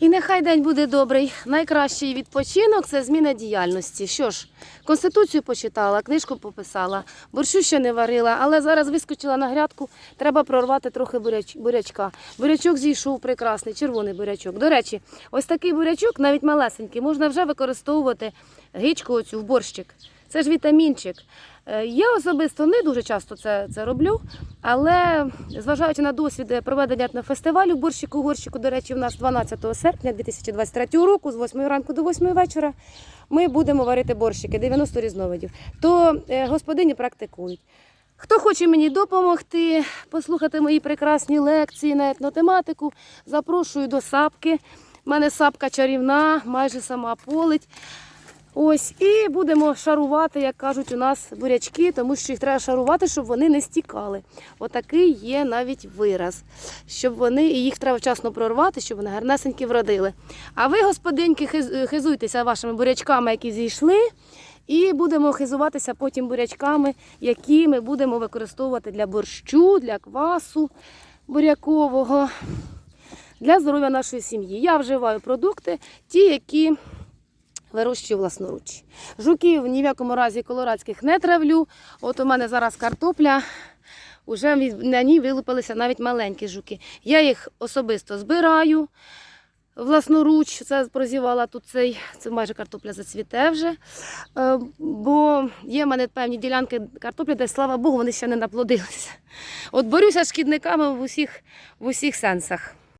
І нехай день буде добрий. Найкращий відпочинок це зміна діяльності. Що ж, конституцію почитала, книжку пописала, борщу ще не варила, але зараз вискочила на грядку. Треба прорвати трохи буряч, бурячка. Бурячок зійшов прекрасний, червоний бурячок. До речі, ось такий бурячок, навіть малесенький, можна вже використовувати гичку оцю в борщик. Це ж вітамінчик. Е, Я особисто не дуже часто це, це роблю, але зважаючи на досвід е, проведення етнофестивалю борщику горщику, до речі, у нас 12 серпня 2023 року з 8 ранку до 8 вечора ми будемо варити борщики 90 різновидів. То е, господині практикують. Хто хоче мені допомогти, послухати мої прекрасні лекції на етнотематику, запрошую до сапки. У мене сапка чарівна, майже сама полить. Ось, і будемо шарувати, як кажуть у нас бурячки, тому що їх треба шарувати, щоб вони не стікали. Отакий є навіть вираз, щоб вони і їх треба вчасно прорвати, щоб вони гарнесенькі вродили. А ви, господиньки, хизуйтеся вашими бурячками, які зійшли, і будемо хизуватися потім бурячками, які ми будемо використовувати для борщу, для квасу бурякового, для здоров'я нашої сім'ї. Я вживаю продукти, ті, які вирощую власноруч. Жуків ні в якому разі колорадських не травлю. От у мене зараз картопля. Уже на ній вилупилися навіть маленькі жуки. Я їх особисто збираю власноруч. Це прозівала тут цей, це майже картопля зацвіте вже. Е, Бо є в мене певні ділянки картоплі, де, слава Богу, вони ще не наплодилися. От борюся з шкідниками в усіх, в усіх сенсах.